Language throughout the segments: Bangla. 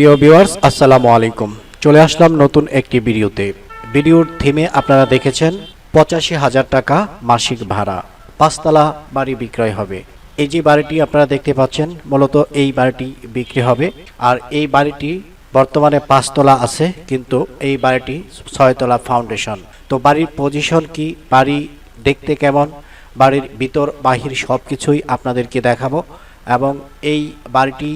প্রিয় ভিউয়ার্স, আসসালামু আলাইকুম। চলে আসলাম নতুন একটি ভিডিওতে। ভিডিওর থিমে আপনারা দেখেছেন, পঁচাশি হাজার টাকা মাসিক ভাড়া। পাঁচতলা বাড়ি বিক্রয় হবে। এই যে বাড়িটি আপনারা দেখতে পাচ্ছেন, মূলত এই বাড়িটি বিক্রি হবে। আর এই বাড়িটি বর্তমানে পাঁচতলা আছে, কিন্তু এই বাড়িটি ছয়তলা ফাউন্ডেশন। তো বাড়ির পজিশন কি, বাড়ি দেখতে কেমন, বাড়ির ভিতর বাহির সব কিছুই আপনাদেরকে দেখাবো। এবং এই বাড়িটি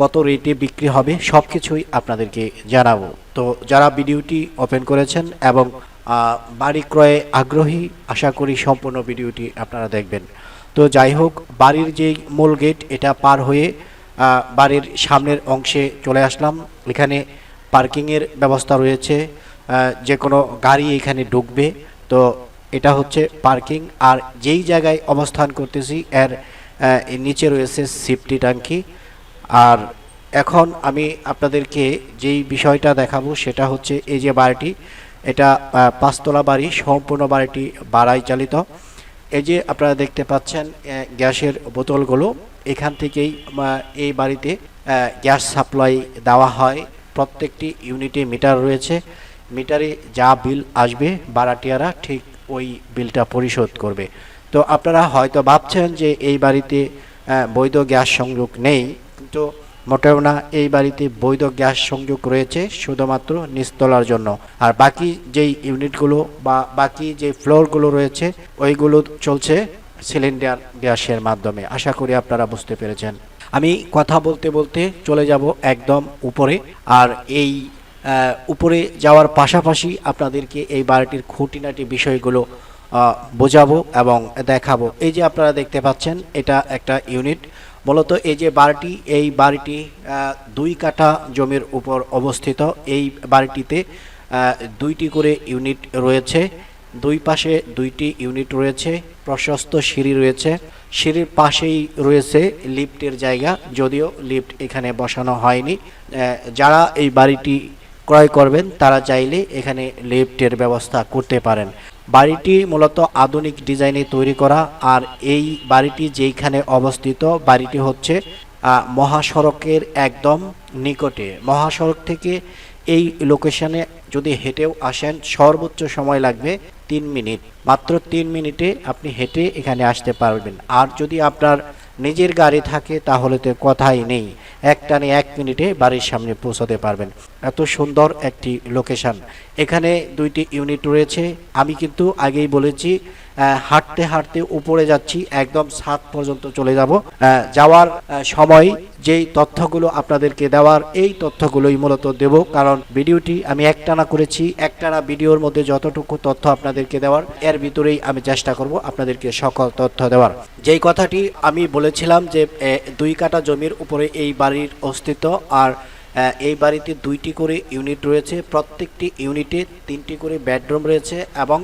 কত রেটে বিক্রি হবে সব কিছুই আপনাদেরকে জানাব। তো যারা ভিডিওটি ওপেন করেছেন এবং বাড়ি ক্রয়ে আগ্রহী, আশা করি সম্পূর্ণ ভিডিওটি আপনারা দেখবেন। তো যাই হোক, বাড়ির যে মূল গেট, এটা পার হয়ে বাড়ির সামনের অংশে চলে আসলাম। এখানে পার্কিংয়ের ব্যবস্থা রয়েছে। যে কোনো গাড়ি এখানে ঢুকবে। তো এটা হচ্ছে পার্কিং। আর যেই জায়গায় অবস্থান করতেছি, এর নিচে রয়েছে সিফটি ট্যাঙ্কি। আর এখন আমি আপনাদেরকে যেই বিষয়টা দেখাবো সেটা হচ্ছে এই যে বাড়িটি, এটা পাঁচতলা বাড়ি, সম্পূর্ণ বাড়িটি বাড়াই চালিত। এই যে আপনারা দেখতে পাচ্ছেন গ্যাসের বোতলগুলো। এখান থেকেই এই বাড়িতে গ্যাস সাপ্লাই দেওয়া হয়। প্রত্যেকটি ইউনিটে মিটার রয়েছে। মিটারে যা বিল আসবে, বারাটিয়ারা ঠিক ওই বিলটা পরিশোধ করবে। তো আপনারা হয়তো ভাবছেন যে এই বাড়িতে বৈধ গ্যাস সংযোগ নেই। কিন্তু মোটেও না, এই বাড়িতে বৈধ গ্যাস সংযোগ রয়েছে শুধুমাত্র নিচতলার জন্য। আর বাকি যেই ইউনিটগুলো বা বাকি যে ফ্লোরগুলো রয়েছে, ওইগুলো চলছে সিলিন্ডার গ্যাসের মাধ্যমে। আশা করি আপনারা বুঝতে পেরেছেন। আমি কথা বলতে বলতে চলে যাব একদম উপরে। আর এই উপরে যাওয়ার পাশাপাশি আপনাদেরকে এই বাড়িটির খুঁটিনাটি বিষয়গুলো বোঝাবো এবং দেখাবো। এই যে আপনারা দেখতে পাচ্ছেন, এটা একটা ইউনিট। মূলত এই যে বাড়িটি, এই বাড়িটি দুই কাঠা জমির উপর অবস্থিত। এই বাড়িটিতে দুইটি করে ইউনিট রয়েছে। দুই পাশে দুইটি ইউনিট রয়েছে। প্রশস্ত সিঁড়ি রয়েছে। সিঁড়ির পাশেই রয়েছে লিফটের জায়গা। যদিও লিফট এখানে বসানো হয়নি। যারা এই বাড়িটি ক্রয় করবেন, তারা চাইলে এখানে লিফটের ব্যবস্থা করতে পারেন। বাড়িটি মূলত আধুনিক ডিজাইনে তৈরি করা, আর এই বাড়িটি যেইখানে অবস্থিত, বাড়িটি হচ্ছে মহাসড়কের একদম নিকটে। মহাসড়ক থেকে এই লোকেশনে যদি হেঁটেও আসেন, সর্বোচ্চ সময় লাগবে তিন মিনিট। মাত্র তিন মিনিটে আপনি হেঁটে এখানে আসতে পারবেন। আর যদি আপনার নিজের গাড়ি থাকে, তাহলে তো কথাই নেই। এক টানে এক মিনিটে বাড়ির সামনে পৌঁছাতে পারবেন। এত সুন্দর একটি লোকেশান এখানে দুইটি ইউনিট রয়েছে। আমি কিন্তু আগেই বলেছি হাঁটতে হাঁটতে উপরে যাচ্ছি, একদম ছাদ পর্যন্ত চলে যাব। যাওয়ার সময়, যেই তথ্যগুলো আপনাদেরকে দেওয়ার, এই তথ্যগুলোই মূলত দেব। কারণ ভিডিওটি আমি একটানা করেছি, একটানা ভিডিওর মধ্যে যতটুকু তথ্য আপনাদেরকে দেওয়ার, এর ভিতরেই আমি চেষ্টা করব আপনাদেরকে সকল তথ্য দেওয়ার। যেই কথাটি আমি বলেছিলাম যে দুই কাটা জমির উপরে এই বাড়ির অস্তিত্ব আর এই বাড়িতে দুইটি করে ইউনিট রয়েছে। প্রত্যেকটি ইউনিটে তিনটি করে বেডরুম রয়েছে এবং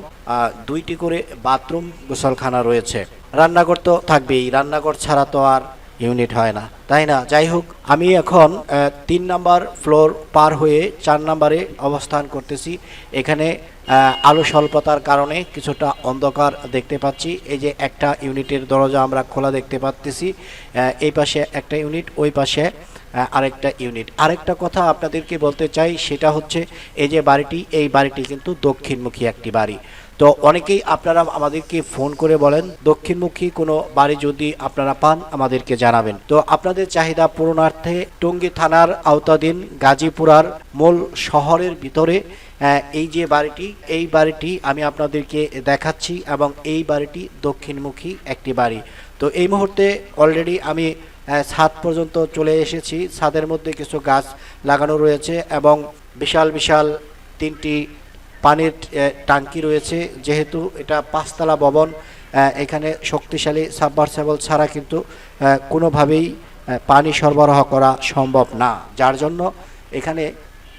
দুইটি করে বাথরুম গোসলখানা রয়েছে। রান্নাঘর তো থাকবেই, রান্নাঘর ছাড়া তো আর ইউনিট হয় না। তাই না? যাই হোক, আমি এখন তিন নাম্বার ফ্লোর পার হয়ে চার নাম্বারে অবস্থান করতেছি। এখানে আলো স্বল্পতার কারণে কিছুটা অন্ধকার দেখতে পাচ্ছি। এই যে একটা ইউনিটের দরজা আমরা খোলা দেখতে পাচ্তেছি। এই পাশে একটা ইউনিট, ওই পাশে আরেকটা ইউনিট। আরেকটা কথা আপনাদেরকে বলতে চাই, সেটা হচ্ছে এই যে বাড়িটি, এই বাড়িটি কিন্তু দক্ষিণমুখী একটি বাড়ি। তো অনেকেই আপনারা আমাদেরকে ফোন করে বলেন, দক্ষিণমুখী কোনো বাড়ি যদি আপনারা পান, আমাদেরকে জানাবেন। তো আপনাদের চাহিদা পূরণার্থে টঙ্গী থানার আওতাধীন গাজীপুরার মূল শহরের ভিতরে এই যে বাড়িটি, এই বাড়িটি আমি আপনাদেরকে দেখাচ্ছি এবং এই বাড়িটি দক্ষিণমুখী একটি বাড়ি। তো এই মুহূর্তে অলরেডি আমি ছাদ পর্যন্ত চলে এসেছি। ছাদের মধ্যে কিছু গাছ লাগানো রয়েছে এবং বিশাল বিশাল তিনটি পানির টাঙ্কি রয়েছে। যেহেতু এটা পাঁচতলা ভবন এখানে শক্তিশালী সাবমার্সেবল ছাড়া কিন্তু কোনোভাবেই পানি সরবরাহ করা সম্ভব না। যার জন্য এখানে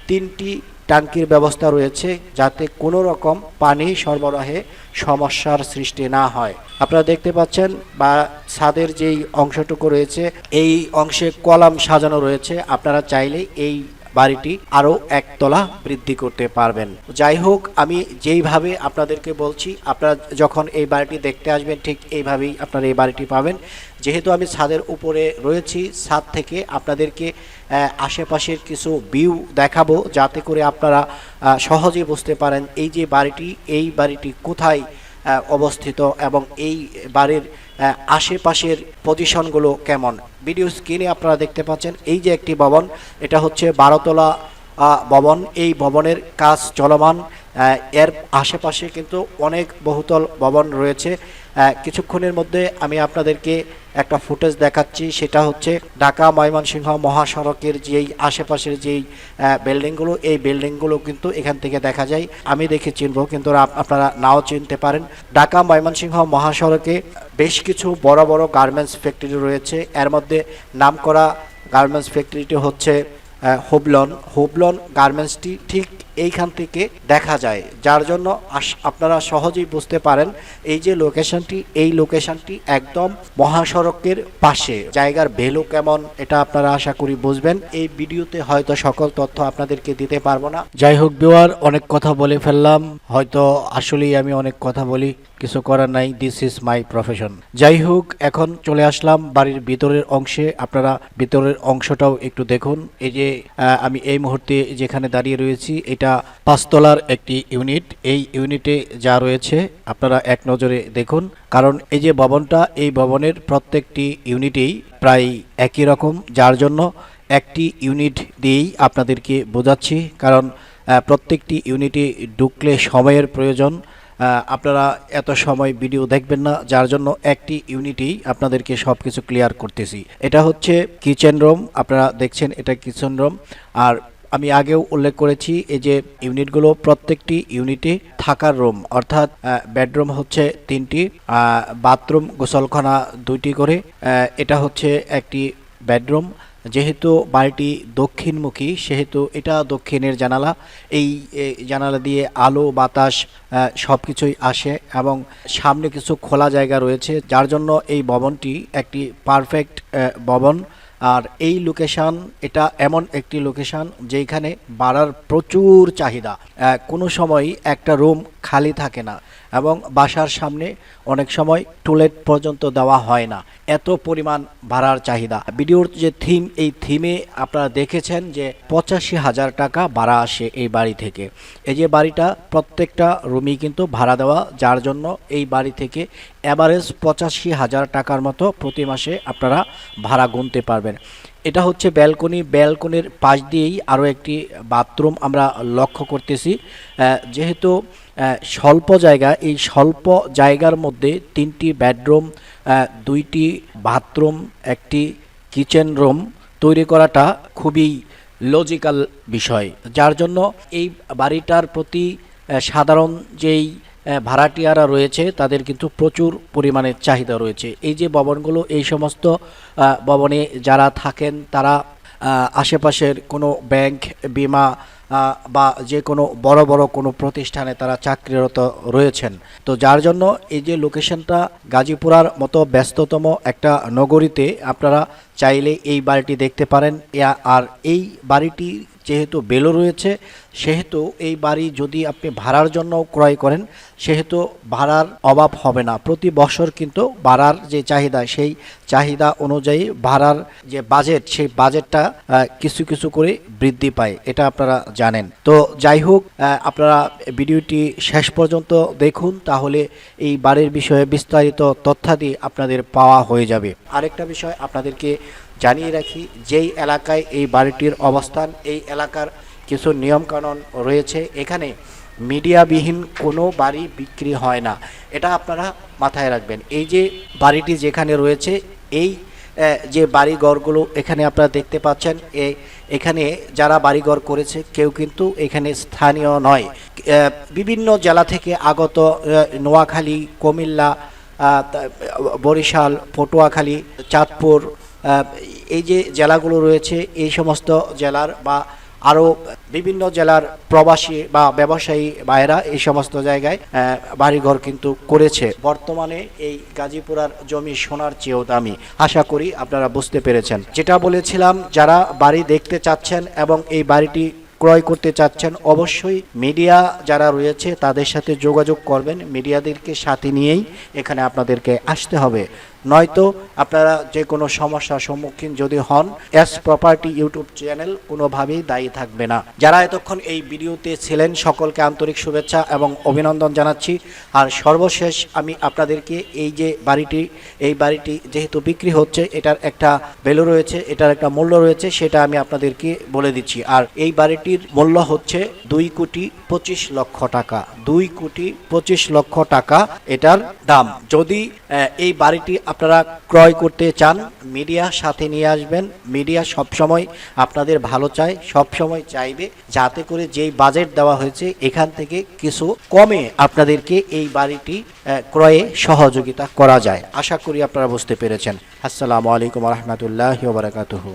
তিনটি টাঙ্কির ব্যবস্থা রয়েছে যাতে কোনো রকম পানি সরবরাহে সমস্যার সৃষ্টি না হয়। আপনারা দেখতে পাচ্ছেন বা ছাদের যেই অংশটুকু রয়েছে, এই অংশে কলাম সাজানো রয়েছে। আপনারা চাইলে এই বাড়িটি আরও একতলা বৃদ্ধি করতে পারবেন। যাই হোক, আমি যেইভাবে আপনাদেরকে বলছি, আপনারা যখন এই বাড়িটি দেখতে আসবেন, ঠিক এইভাবেই আপনারা এই বাড়িটি পাবেন। যেহেতু আমি ছাদের উপরে রয়েছি, ছাদ থেকে আপনাদেরকে আশেপাশের কিছু ভিউ দেখাবো, যাতে করে আপনারা সহজে বুঝতে পারেন এই যে বাড়িটি, এই বাড়িটি কোথায় অবস্থিত এবং এই বাড়ির আশেপাশের পজিশনগুলো কেমন? ভিডিও স্ক্রিনে আপনারা দেখতে পাচ্ছেন, এই যে একটি ভবন, এটা হচ্ছে বারোতলা ভবন। এই ভবনের কাজ চলমান এর আশেপাশে কিন্তু অনেক বহুতল ভবন রয়েছে। কিছুক্ষণের মধ্যে আমি আপনাদেরকে একটা ফুটেজ দেখাচ্ছি। সেটা হচ্ছে ঢাকা ময়মনসিংহ মহাসড়কের যেই আশেপাশের যেই বিল্ডিংগুলো, এই বিল্ডিংগুলো কিন্তু এখান থেকে দেখা যায়। আমি দেখে চিনব, কিন্তু আপনারা নাও চিনতে পারেন। ঢাকা ময়মনসিংহ মহাসড়কে বেশ কিছু বড় বড় গার্মেন্টস ফ্যাক্টরি রয়েছে। এর মধ্যে নামকরা গার্মেন্টস ফ্যাক্টরিটি হচ্ছে হুবলন। হুবলন গার্মেন্টসটি ঠিক এইখান থেকে দেখা যায়, যার জন্য আপনারা সহজেই বুঝতে পারেন এই যে লোকেশনটি এই লোকেশনটি একদম মহাসড়কের পাশে। জায়গার ভ্যালু কেমন, এটা আপনারা আশা করি বুঝবেন। এই ভিডিওতে হয়তো সকল তথ্য আপনাদেরকে দিতে পারব না। যাই হোক বিওয়ার অনেক কথা বলে ফেললাম। হয়তো আসলেই আমি অনেক কথা বলি। কিছু করার নাই দিস ইজ মাই প্রফেশন যাই হোক, এখন চলে আসলাম বাড়ির ভিতরের অংশে। আপনারা ভিতরের অংশটাও একটু দেখুন। এই যে আমি এই মুহূর্তে যেখানে দাঁড়িয়ে রয়েছি, এটা পাঁচতলার একটি ইউনিট। এই ইউনিটে যা রয়েছে, আপনারা এক নজরে দেখুন। কারণ এই যে ভবনটা, এই ভবনের প্রত্যেকটি ইউনিটেই প্রায় একই রকম। যার জন্য একটি ইউনিট দিয়েই আপনাদেরকে বোঝাচ্ছি। কারণ প্রত্যেকটি ইউনিটে ঢুকলে সময়ের প্রয়োজন। আপনারা এত সময় ভিডিও দেখবেন না, যার জন্য একটি ইউনিটেই আপনাদেরকে সব কিছু ক্লিয়ার করতেছি। এটা হচ্ছে কিচেন রুম আপনারা দেখছেন এটা কিচেন রুম আর আমি আগেও উল্লেখ করেছি, এই যে ইউনিটগুলো প্রত্যেকটি ইউনিটে থাকার রুম অর্থাৎ বেডরুম হচ্ছে তিনটি বাথরুম গোসলখানা দুইটি করে এটা হচ্ছে একটি বেডরুম যেহেতু বাড়িটি দক্ষিণমুখী, সেহেতু এটা দক্ষিণের জানালা। এই জানালা দিয়ে আলো, বাতাস সব কিছুই আসে এবং সামনে কিছু খোলা জায়গা রয়েছে, যার জন্য এই ভবনটি একটি পারফেক্ট ভবন। আর এই লোকেশান, এটা এমন একটি লোকেশন যেখানে বাড়ার প্রচুর চাহিদা। কোনো সময় একটা রুম খালি থাকে না এবং বাসার সামনে অনেক সময় টুলেট পর্যন্ত দেওয়া হয় না। এত পরিমাণ ভাড়ার চাহিদা। ভিডিওর যে থিম, এই থিমে আপনারা দেখেছেন যে পঁচাশি হাজার টাকা ভাড়া আসে এই বাড়ি থেকে। এই যে বাড়িটা, প্রত্যেকটা রুমই কিন্তু ভাড়া দেওয়া, যার জন্য এই বাড়ি থেকে অ্যাভারেজ পঁচাশি হাজার টাকার মতো প্রতি মাসে আপনারা ভাড়া গুনতে পারবেন। এটা হচ্ছে ব্যালকনি, ব্যালকনির পাশ দিয়েই আরও একটি বাথরুম আমরা লক্ষ্য করতেছি। যেহেতু স্বল্প জায়গা, এই স্বল্প জায়গার মধ্যে তিনটি বেডরুম দুইটি বাথরুম, একটি কিচেন রুম তৈরি করাটা খুবই লজিক্যাল বিষয়। যার জন্য এই বাড়িটার প্রতি সাধারণ যেই ভাড়াটিয়ারা রয়েছে, তাদের কিন্তু প্রচুর পরিমাণে চাহিদা রয়েছে। এই যে ভবনগুলো, এই সমস্ত ভবনে যারা থাকেন, তারা আশেপাশের কোনো ব্যাংক, বিমা বা যে কোনো বড় বড় কোনো প্রতিষ্ঠানে তারা চাকরিরত রয়েছেন। তো যার জন্য এই যে লোকেশনটা গাজীপুরার মতো ব্যস্ততম একটা নগরীতে আপনারা চাইলে এই বাড়িটি দেখতে পারেন। আর এই বাড়িটি যেহেতু বেলো রয়েছে, সেহেতু এই বাড়ি যদি আপনি ভাড়ার জন্য ক্রয় করেন, সেহেতু ভাড়ার অভাব হবে না। প্রতি বছর কিন্তু ভাড়ার যে চাহিদা, সেই চাহিদা অনুযায়ী ভাড়ার যে বাজেট, সেই বাজেটটা কিছু কিছু করে বৃদ্ধি পায়, এটা আপনারা জানেন। তো যাই হোক আপনারা ভিডিওটি শেষ পর্যন্ত দেখুন, তাহলে এই বাড়ির বিষয়ে বিস্তারিত তথ্যাদি আপনাদের পাওয়া হয়ে যাবে। আরেকটা বিষয় আপনাদেরকে জানিয়ে রাখি, যেই এলাকায় এই বাড়িটির অবস্থান, এই এলাকার কিছু নিয়মকানুন রয়েছে। এখানে মিডিয়াবিহীন কোনো বাড়ি বিক্রি হয় না। এটা আপনারা মাথায় রাখবেন। এই যে বাড়িটি যেখানে রয়েছে, এই যে বাড়িঘরগুলো এখানে আপনারা দেখতে পাচ্ছেন, এ, এখানে যারা বাড়িঘর করেছে, কেউ কিন্তু এখানে স্থানীয় নয়। বিভিন্ন জেলা থেকে আগত নোয়াখালী, কুমিল্লা বরিশাল, পটুয়াখালী, চাঁদপুর এই যে জেলাগুলো রয়েছে, এই সমস্ত জেলার বা আরও বিভিন্ন জেলার প্রবাসী বা ব্যবসায়ী ভাইয়েরা এই সমস্ত জায়গায় বাড়িঘর কিন্তু করেছে। বর্তমানে এই গাজীপুরার জমি সোনার চেয়েও দামি। আশা করি আপনারা বুঝতে পেরেছেন। যেটা বলেছিলাম, যারা বাড়ি দেখতে চাচ্ছেন এবং এই বাড়িটি ক্রয় করতে চাচ্ছেন, অবশ্যই মিডিয়া যারা রয়েছে তাদের সাথে যোগাযোগ করবেন। মিডিয়াদেরকে সাথে নিয়েই এখানে আপনাদেরকে আসতে হবে। নয়তো আপনারা যে কোনো সমস্যার সম্মুখীন যদি হন এস প্রপার্টি ইউটিউব চ্যানেল কোনোভাবেই দায়ী থাকবে না। যারা এতক্ষণ এই ভিডিওতে ছিলেন, সকলকে আন্তরিক শুভেচ্ছা এবং অভিনন্দন জানাচ্ছি। আর সর্বশেষ আমি আপনাদেরকে এই যে বাড়িটি, এই বাড়িটি যেহেতু বিক্রি হচ্ছে, এটার একটা ভ্যালু রয়েছে, এটার একটা মূল্য রয়েছে, সেটা আমি আপনাদেরকে বলে দিচ্ছি। আর এই বাড়িটির মূল্য হচ্ছে দুই কোটি পঁচিশ লক্ষ টাকা। দুই কোটি পঁচিশ লক্ষ টাকা এটার দাম। যদি এই বাড়িটি আপনারা ক্রয় করতে চান, মিডিয়া সাথে নিয়ে আসবেন। মিডিয়া সবসময় আপনাদের ভালো চায়, সবসময় চাইবে যাতে করে যেই বাজেট দেওয়া হয়েছে, এখান থেকে কিছু কমে আপনাদেরকে এই বাড়িটি ক্রয়ে সহযোগিতা করা যায়। আশা করি আপনারা বুঝতে পেরেছেন। আসসালামু আলাইকুম রহমতুল্লাহ বারাকাতুহু।